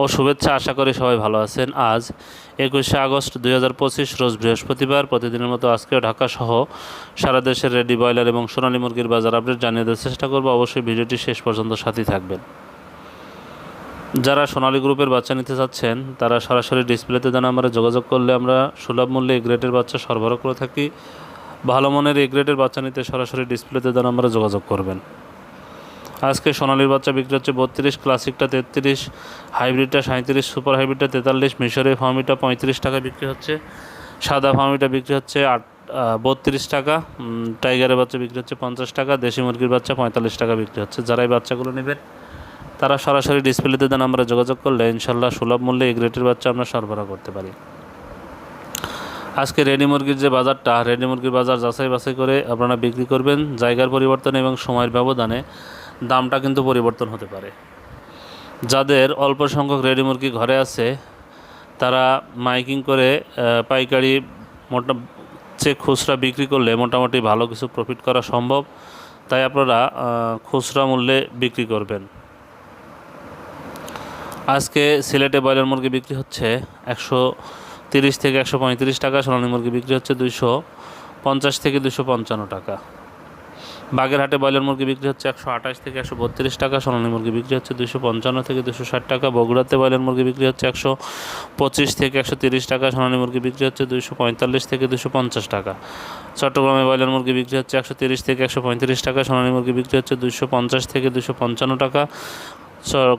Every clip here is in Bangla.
ও শুভেচ্ছা, আশা করি সবাই ভালো আছেন। আজ একুশে আগস্ট দুই হাজার পঁচিশ, রোজ বৃহস্পতিবার। প্রতিদিনের মতো আজকেও ঢাকা সহ সারা দেশের রেডি ব্রয়লার এবং সোনালী মুরগির বাজার আপডেট জানিয়ে দেওয়ার চেষ্টা করব। অবশ্যই ভিডিওটি শেষ পর্যন্ত সাথী থাকবেন। যারা সোনালী গ্রুপের বাচ্চা নিতে চাচ্ছেন, তারা সরাসরি ডিসপ্লেতে দেন আমরা যোগাযোগ করলে আমরা সুলভ মূল্যে এ বাচ্চা সরবরাহ করে থাকি। ভালো মনের এ বাচ্চা নিতে সরাসরি ডিসপ্লেতে দেন আমরা যোগাযোগ করবেন। আজকে সোনালির বাচ্চা বিক্রি হচ্ছে বত্রিশ, ক্লাসিকটা তেত্রিশ, হাইব্রিডটা সাঁত্রিশ সুপার হাইব্রিডটা তেতাল্লিশ, মিশরের ফার্মিটা পঁয়ত্রিশ টাকা বিক্রি হচ্ছে, সাদা ফার্মিটা বিক্রি হচ্ছে আট বত্রিশ টাকা টাইগারের বাচ্চা বিক্রি হচ্ছে পঞ্চাশ টাকা, দেশি মুরগির বাচ্চা পঁয়তাল্লিশ টাকা বিক্রি হচ্ছে। যারা এই বাচ্চাগুলো নেবেন, তারা সরাসরি ডিসপ্লেতে দেন আমরা যোগাযোগ করলে ইনশাল্লাহ সুলভ মূল্যে এই গ্রেটের বাচ্চা আমরা সরবরাহ করতে পারি। আজকে রেডি মুরগির যে বাজারটা, রেডি মুরগির বাজার যাচাই বাছাই করে আপনারা বিক্রি করবেন। জায়গার পরিবর্তন এবং সময়ের ব্যবধানে দামটা কিন্তু পরিবর্তন হতে পারে। যাদের অল্প সংখ্যক রেডি মুরগি ঘরে আছে, তারা মাইকিং করে পাইকারি মোটা চেয়ে খুচরা বিক্রি করলে মোটামুটি ভালো কিছু প্রফিট করা সম্ভব, তাই আপনারা খুচরা মূল্যে বিক্রি করবেন। আজকে সিলেটে ব্রয়লার মুরগি বিক্রি হচ্ছে একশো তিরিশ থেকে একশো পঁয়ত্রিশ টাকা, সোনালী মুরগি বিক্রি হচ্ছে দুইশো পঞ্চাশ থেকে দুশো পঞ্চান্ন টাকা। বাগেরহাটে ব্রয়লার মুরগি বিক্রি হচ্ছে একশো আঠাশ থেকে একশো বত্রিশ টাকা, সোনালী মুরগি বিক্রি হচ্ছে দুশো পঞ্চান্ন থেকে দুশো ষাট টাকা, বগুড়াতে ব্রয়লার মুরগি বিক্রি হচ্ছে একশো পঁচিশ থেকে একশো তিরিশ টাকা, সোনালী মুরগি বিক্রি হচ্ছে দুশো পঁয়তাল্লিশ থেকে দুশো পঞ্চাশ টাকা। চট্টগ্রামে ব্রয়লার মুরগি বিক্রি হচ্ছে একশো তিরিশ থেকে একশো পঁয়ত্রিশ টাকা, সোনালী মুরগি বিক্রি হচ্ছে দুশো পঞ্চাশ থেকে দুশো পঞ্চান্ন টাকা।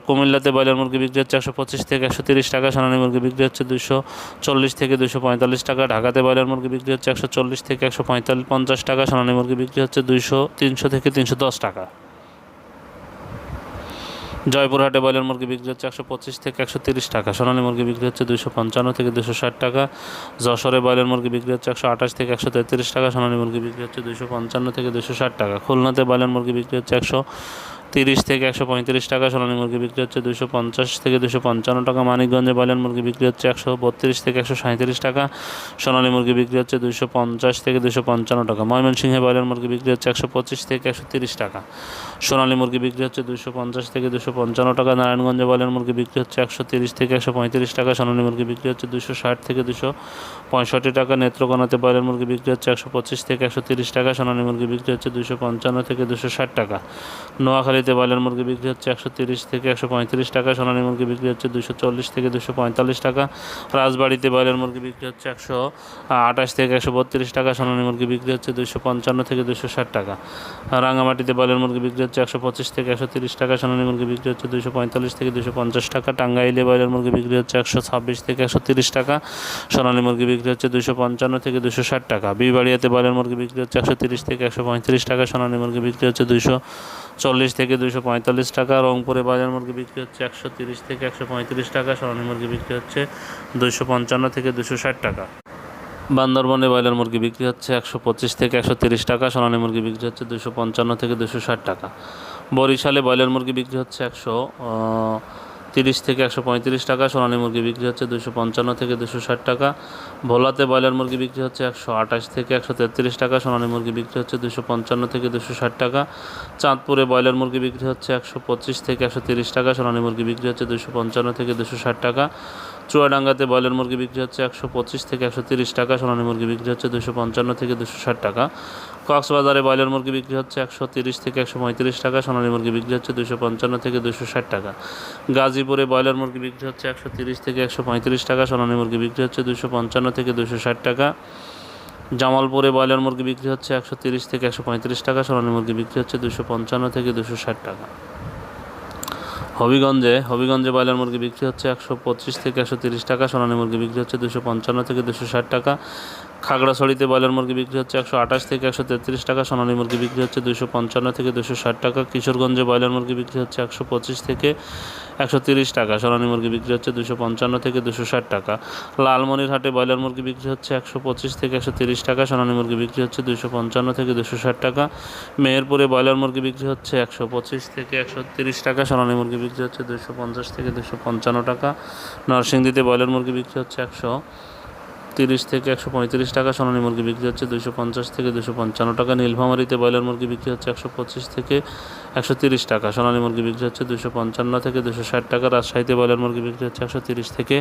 কুমিল্লাতে ব্রয়লার মুরগি বিক্রি হচ্ছে একশো পঁচিশ থেকে একশো তিরিশ টাকা সোনালী মুরগি বিক্রি হচ্ছে দুশো চল্লিশ থেকে দুশো পঁয়তাল্লিশ টাকা, ঢাকাতে ব্রয়লার মুরগি বিক্রি হচ্ছে একশো চল্লিশ থেকে একশো পঁয়তাল্লিশ পঞ্চাশ টাকা সোনালী মুরগি বিক্রি হচ্ছে দুইশো তিনশো থেকে তিনশো দশ টাকা। জয়পুরহাটে ব্রয়লার মুরগি বিক্রি হচ্ছে একশো পঁচিশ থেকে একশো তিরিশ টাকা সোনালী মুরগি বিক্রি হচ্ছে দুশো পঞ্চান্ন থেকে দুশো ষাট টাকা, যশোরে ব্রয়লার মুরগি বিক্রি হচ্ছে একশো আঠাশ থেকে একশো তেত্রিশ টাকা সোনালী মুরগি বিক্রি হচ্ছে দুশো পঞ্চান্ন থেকে দুশো ষাট টাকা, খুলনাতে ব্রয়লার মুরগি বিক্রি হচ্ছে একশো তিরিশ থেকে একশো পঁয়ত্রিশ টাকা সোনালী মুরগি বিক্রি হচ্ছে দুশো পঞ্চাশ থেকে দুশো পঞ্চান্ন টাকা। মানিকগঞ্জে ব্রয়লার মুরগি বিক্রি হচ্ছে একশো বত্রিশ থেকে একশো সাঁত্রিশ টাকা। সোনালী মুরগি বিক্রি হচ্ছে দুশো পঞ্চাশ থেকে দুশো পঞ্চান্ন টাকা। ময়মনসিংহে ব্রয়লার মুরগি বিক্রি হচ্ছে একশো পঁচিশ থেকে একশো তিরিশ টাকা। সোনালী মুরগি বিক্রি হচ্ছে দুশো পঞ্চাশ থেকে দুশো পঞ্চান্ন টাকা। নারায়ণগঞ্জে ব্রয়লার মুরগি বিক্রি হচ্ছে একশো তিরিশ থেকে একশো পঁয়ত্রিশ টাকা। সোনালী মুরগি বিক্রি হচ্ছে দুশো ষাট থেকে দুশো পঁয়ষট্টি টাকা। নেত্রকোনাতে ব্রয়লার মুরগি বিক্রি হচ্ছে একশো পঁচিশ থেকে একশো তিরিশ টাকা। সোনালী মুরগি বিক্রি হচ্ছে দুশো পঞ্চান্ন থেকে দুশো ষাট টাকা। নোয়াখালীতে ব্রয়লার মুরগি বিক্রি হচ্ছে একশো তিরিশ থেকে একশো পঁয়ত্রিশ টাকা সোনালী মুরগি বিক্রি হচ্ছে দুশো চল্লিশ থেকে দুশো পঁয়তাল্লিশ টাকা রাজবাড়িতে ব্রয়লার মুরগি বিক্রি হচ্ছে একশো আঠাশ থেকে একশো বত্রিশ টাকা সোনালী মুরগি বিক্রি হচ্ছে দুশো পঞ্চান্ন থেকে দুশো ষাট টাকা রাঙামাটিতে ব্রয়লার মুরগি বিক্রি হচ্ছে একশো পঁচিশ থেকে একশো তিরিশ টাকা সোনালী মুরগি বিক্রি হচ্ছে দুশো পঁয়তাল্লিশ থেকে দুশো পঞ্চাশ টাকা টাঙ্গাইলে ব্রয়লার মুরগি বিক্রি হচ্ছে একশো ছাব্বিশ থেকে একশো তিরিশ টাকা সোনালী মুরগি বিক্রি হচ্ছে দুশো পঞ্চান্ন থেকে দুশো ষাট টাকা বিবাড়িয়াতে ব্রয়লার মুরগি বিক্রি হচ্ছে একশো তিরিশ থেকে একশো পঁয়ত্রিশ টাকা সোনালী মুরগি বিক্রি হচ্ছে দুশো চল্লিশ থেকে দুশো পঁয়তাল্লিশ টাকা, রংপুরে বাজার মুরগি বিক্রি হচ্ছে একশো তিরিশ থেকে একশো পঁয়ত্রিশ টাকা, সোনালী মুরগি বিক্রি হচ্ছে দুশো পঞ্চান্ন থেকে দুশো ষাট টাকা। বান্দরবনে ব্রয়লার মুরগি বিক্রি হচ্ছে একশো পঁচিশ থেকে একশো তিরিশ টাকা, সোনালী মুরগি বিক্রি হচ্ছে দুশো পঞ্চান্ন থেকে দুশো ষাট টাকা। বরিশালে ব্রয়লার মুরগি বিক্রি হচ্ছে একশো তিরিশ থেকে একশো পঁয়ত্রিশ টাকা, সোনালী মুরগি বিক্রি হচ্ছে দুশো পঞ্চান্ন থেকে দুশো ষাট টাকা। ভোলাতে ব্রয়লার মুরগি বিক্রি হচ্ছে একশো আঠাশ থেকে একশো তেত্রিশ টাকা, সোনালী মুরগি বিক্রি হচ্ছে দুশো পঞ্চান্ন থেকে দুশো ষাট টাকা। চাঁদপুরে ব্রয়লার মুরগি বিক্রি হচ্ছে একশো পঁচিশ থেকে একশো তিরিশ টাকা, সোনালী মুরগি বিক্রি হচ্ছে দুশো পঞ্চান্ন থেকে দুশো ষাট টাকা। চুয়াডাঙ্গাতে ব্রয়লার মুরগি বিক্রি হচ্ছে একশো পঁচিশ থেকে একশো তিরিশ টাকা, সোনালী মুরগি বিক্রি হচ্ছে দুশো পঞ্চান্ন থেকে দুশো ষাট টাকা। কক্সবাজারে ব্রয়লার মুরগি বিক্রি হচ্ছে একশো তিরিশ থেকে একশো পঁয়ত্রিশ টাকা, সোনালী মুরগি বিক্রি হচ্ছে দুশো পঞ্চান্ন থেকে দুশো ষাট টাকা। গাজীপুরে ব্রয়লার মুরগি বিক্রি হচ্ছে একশো তিরিশ থেকে একশো পঁয়ত্রিশ টাকা, সোনালী মুরগি বিক্রি হচ্ছে দুশো পঞ্চান্ন থেকে দুশো ষাট টাকা। জামালপুরে ব্রয়লার মুরগি বিক্রি হচ্ছে একশো তিরিশ থেকে একশো পঁয়ত্রিশ টাকা, সোনালী মুরগি বিক্রি হচ্ছে দুশো পঞ্চান্ন থেকে দুশো ষাট টাকা। হবিগঞ্জে হবিগঞ্জে ব্রয়লার মুরগি বিক্রি হচ্ছে একশো পঁচিশ থেকে একশো তিরিশ টাকা, সোনালী মুরগি বিক্রি হচ্ছে দুশো পঞ্চান্ন থেকে দুশো ষাট টাকা। খাগড়াছড়িতে ব্রয়লার মুরগি বিক্রি হচ্ছে একশো আঠাশ থেকে একশো তেত্রিশ টাকা, সোনালী মুরগি বিক্রি হচ্ছে দুশো পঞ্চান্ন থেকে দুশো ষাট টাকা, কিশোরগঞ্জে ব্রয়লার মুরগি বিক্রি হচ্ছে একশো পঁচিশ থেকে একশো তিরিশ টাকা, সোনালী মুরগি বিক্রি হচ্ছে দুশো পঞ্চান্ন থেকে দুশো ষাট টাকা। লালমনিরহাটে ব্রয়লার মুরগি বিক্রি হচ্ছে একশো পঁচিশ থেকে একশো তিরিশ টাকা, সোনালী মুরগি বিক্রি হচ্ছে দুশো পঞ্চান্ন থেকে দুশো ষাট টাকা। মেহেরপুরে ব্রয়লার মুরগি বিক্রি হচ্ছে একশো পঁচিশ থেকে একশো তিরিশ টাকা, সোনালী মুরগি বিক্রি হচ্ছে দুশো পঞ্চাশ থেকে দুশো পঞ্চান্ন টাকা। নরসিংদীতে ব্রয়লার মুরগি বিক্রি হচ্ছে একশো তিরিশ থেকে একশো পঁয়ত্রিশ টাকা সোনালী মুরগি বিক্রি হচ্ছে দুশো পঞ্চাশ থেকে দুশো পঞ্চান্ন টাকা। নীলফামারিতে ব্রয়লার মুরগি বিক্রি হচ্ছে একশো পঁচিশ থেকে একশো তিরিশ টাকা। সোনালী মুরগি বিক্রি হচ্ছে দুশো পঞ্চান্ন থেকে দুশো ষাট টাকা। রাজশাহীতে ব্রয়লার মুরগি বিক্রি হচ্ছে একশো তিরিশ থেকে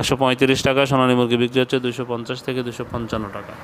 একশো পঁয়ত্রিশ টাকা। সোনালী মুরগি বিক্রি হচ্ছে দুশো পঞ্চাশ থেকে দুশো পঞ্চান্ন টাকা।